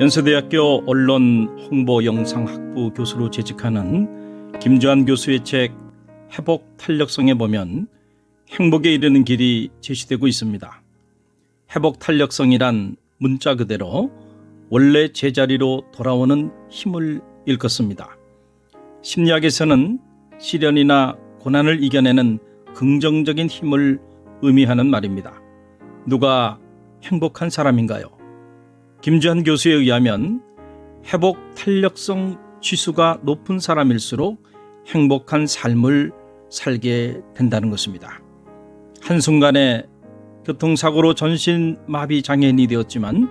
연세대학교 언론 홍보 영상학부 교수로 재직하는 김주한 교수의 책 회복 탄력성에 보면 행복에 이르는 길이 제시되고 있습니다. 회복 탄력성이란 문자 그대로 원래 제자리로 돌아오는 힘을 일컫습니다. 심리학에서는 시련이나 고난을 이겨내는 긍정적인 힘을 의미하는 말입니다. 누가 행복한 사람인가요? 김주한 교수에 의하면 회복 탄력성 지수가 높은 사람일수록 행복한 삶을 살게 된다는 것입니다. 한순간에 교통사고로 전신 마비 장애인이 되었지만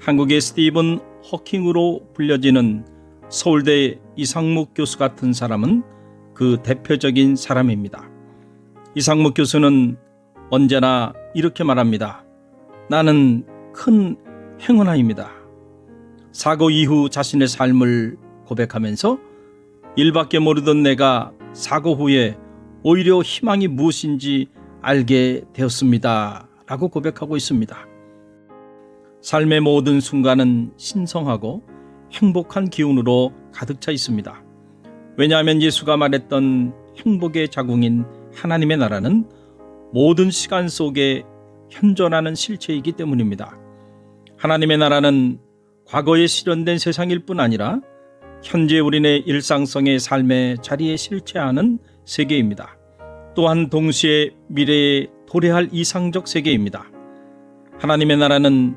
한국의 스티븐 허킹으로 불려지는 서울대 이상묵 교수 같은 사람은 그 대표적인 사람입니다. 이상묵 교수는 언제나 이렇게 말합니다. 나는 큰 행운아입니다. 사고 이후 자신의 삶을 고백하면서 일밖에 모르던 내가 사고 후에 오히려 희망이 무엇인지 알게 되었습니다. 라고 고백하고 있습니다. 삶의 모든 순간은 신성하고 행복한 기운으로 가득 차 있습니다. 왜냐하면 예수가 말했던 행복의 자궁인 하나님의 나라는 모든 시간 속에 현존하는 실체이기 때문입니다. 하나님의 나라는 과거에 실현된 세상일 뿐 아니라 현재 우리네 일상성의 삶의 자리에 실체하는 세계입니다. 또한 동시에 미래에 도래할 이상적 세계입니다. 하나님의 나라는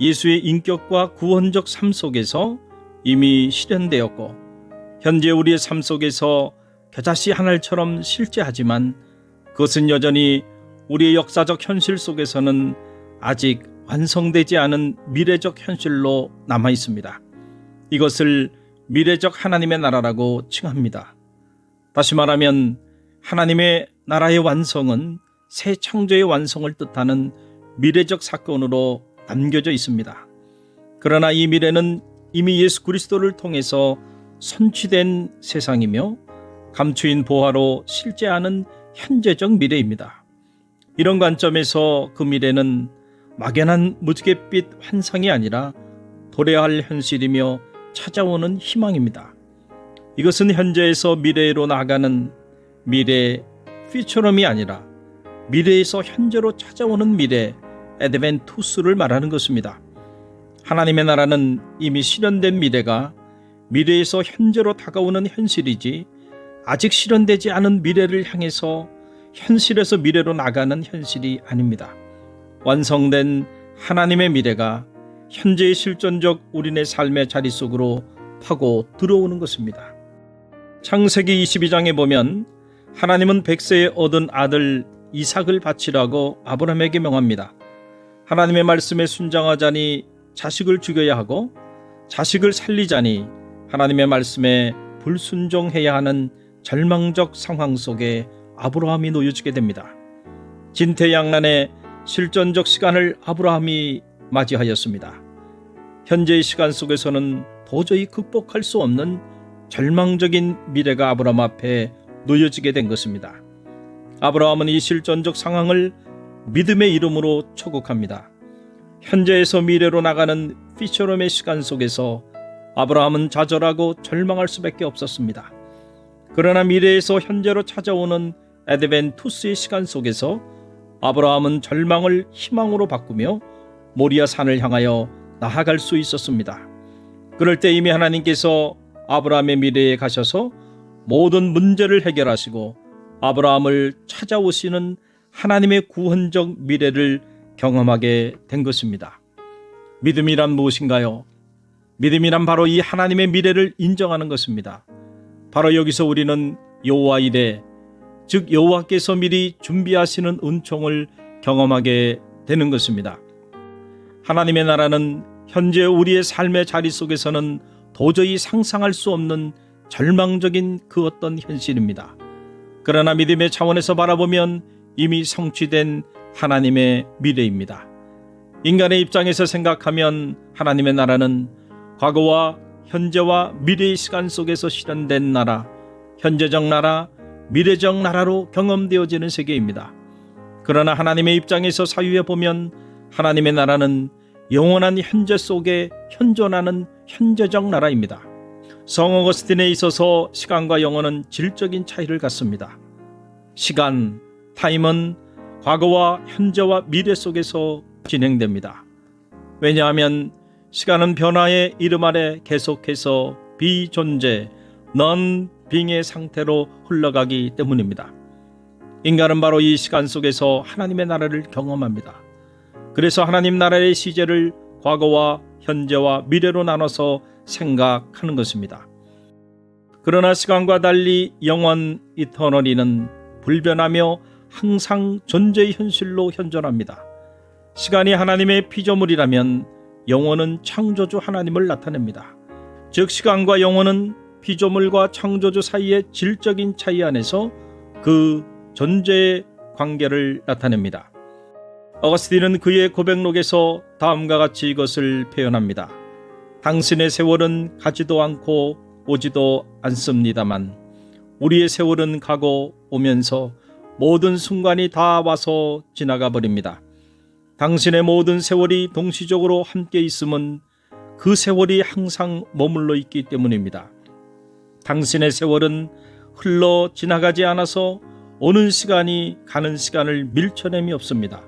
예수의 인격과 구원적 삶 속에서 이미 실현되었고 현재 우리의 삶 속에서 겨자씨 하늘처럼 실제하지만 그것은 여전히 우리의 역사적 현실 속에서는 아직 완성되지 않은 미래적 현실로 남아 있습니다. 이것을 미래적 하나님의 나라라고 칭합니다. 다시 말하면 하나님의 나라의 완성은 새 창조의 완성을 뜻하는 미래적 사건으로 남겨져 있습니다. 그러나 이 미래는 이미 예수 그리스도를 통해서 선취된 세상이며 감추인 보화로 실제하는 현재적 미래입니다. 이런 관점에서 그 미래는 막연한 무지갯빛 환상이 아니라 도래할 현실이며 찾아오는 희망입니다. 이것은 현재에서 미래로 나아가는 미래 퓨처럼이 아니라 미래에서 현재로 찾아오는 미래 에드벤투스를 말하는 것입니다. 하나님의 나라는 이미 실현된 미래가 미래에서 현재로 다가오는 현실이지 아직 실현되지 않은 미래를 향해서 현실에서 미래로 나가는 현실이 아닙니다. 완성된 하나님의 미래가 현재의 실존적 우리네 삶의 자리 속으로 파고 들어오는 것입니다. 창세기 22장에 보면 하나님은 백세에 얻은 아들 이삭을 바치라고 아브라함에게 명합니다. 하나님의 말씀에 순장하자니 자식을 죽여야 하고 자식을 살리자니 하나님의 말씀에 불순종해야 하는 절망적 상황 속에 아브라함이 놓여지게 됩니다. 진퇴양난의 실존적 시간을 아브라함이 맞이하였습니다. 현재의 시간 속에서는 도저히 극복할 수 없는 절망적인 미래가 아브라함 앞에 놓여지게 된 것입니다. 아브라함은 이 실존적 상황을 믿음의 이름으로 초국합니다. 현재에서 미래로 나가는 피처럼의 시간 속에서 아브라함은 좌절하고 절망할 수밖에 없었습니다. 그러나 미래에서 현재로 찾아오는 에드벤투스의 시간 속에서 아브라함은 절망을 희망으로 바꾸며 모리아 산을 향하여 나아갈 수 있었습니다. 그럴 때 이미 하나님께서 아브라함의 미래에 가셔서 모든 문제를 해결하시고 아브라함을 찾아오시는 하나님의 구원적 미래를 경험하게 된 것입니다. 믿음이란 무엇인가요? 믿음이란 바로 이 하나님의 미래를 인정하는 것입니다. 바로 여기서 우리는 여호와 이래 즉 여호와께서 미리 준비하시는 은총을 경험하게 되는 것입니다. 하나님의 나라는 현재 우리의 삶의 자리 속에서는 도저히 상상할 수 없는 절망적인 그 어떤 현실입니다. 그러나 믿음의 차원에서 바라보면 이미 성취된 하나님의 미래입니다. 인간의 입장에서 생각하면 하나님의 나라는 과거와 현재와 미래의 시간 속에서 실현된 나라, 현재적 나라, 미래적 나라로 경험되어지는 세계입니다. 그러나 하나님의 입장에서 사유해 보면 하나님의 나라는 영원한 현재 속에 현존하는 현재적 나라입니다. 성 어거스틴에 있어서 시간과 영혼은 질적인 차이를 갖습니다. 시간, 타임은 과거와 현재와 미래 속에서 진행됩니다. 왜냐하면 시간은 변화의 이름 아래 계속해서 비존재, 넌 빙의 상태로 흘러가기 때문입니다. 인간은 바로 이 시간 속에서 하나님의 나라를 경험합니다. 그래서 하나님 나라의 시제를 과거와 현재와 미래로 나눠서 생각하는 것입니다. 그러나 시간과 달리 영원 이터널이는 불변하며 항상 존재의 현실로 현존합니다. 시간이 하나님의 피조물이라면 영혼은 창조주 하나님을 나타냅니다. 즉 시간과 영혼은 피조물과 창조주 사이의 질적인 차이 안에서 그 존재의 관계를 나타냅니다. 어거스틴은 그의 고백록에서 다음과 같이 이것을 표현합니다. 당신의 세월은 가지도 않고 오지도 않습니다만 우리의 세월은 가고 오면서 모든 순간이 다 와서 지나가 버립니다. 당신의 모든 세월이 동시적으로 함께 있음은 그 세월이 항상 머물러 있기 때문입니다. 당신의 세월은 흘러 지나가지 않아서 오는 시간이 가는 시간을 밀쳐냄이 없습니다.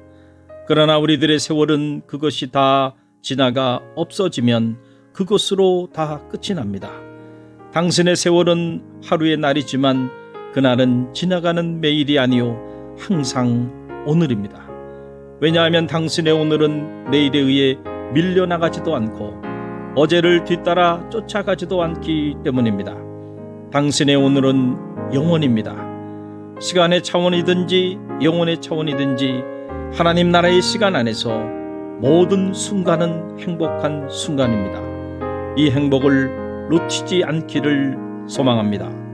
그러나 우리들의 세월은 그것이 다 지나가 없어지면 그것으로 다 끝이 납니다. 당신의 세월은 하루의 날이지만 그날은 지나가는 매일이 아니요 항상 오늘입니다. 왜냐하면 당신의 오늘은 내일에 의해 밀려나가지도 않고 어제를 뒤따라 쫓아가지도 않기 때문입니다. 당신의 오늘은 영원입니다. 시간의 차원이든지 영혼의 차원이든지 하나님 나라의 시간 안에서 모든 순간은 행복한 순간입니다. 이 행복을 놓치지 않기를 소망합니다.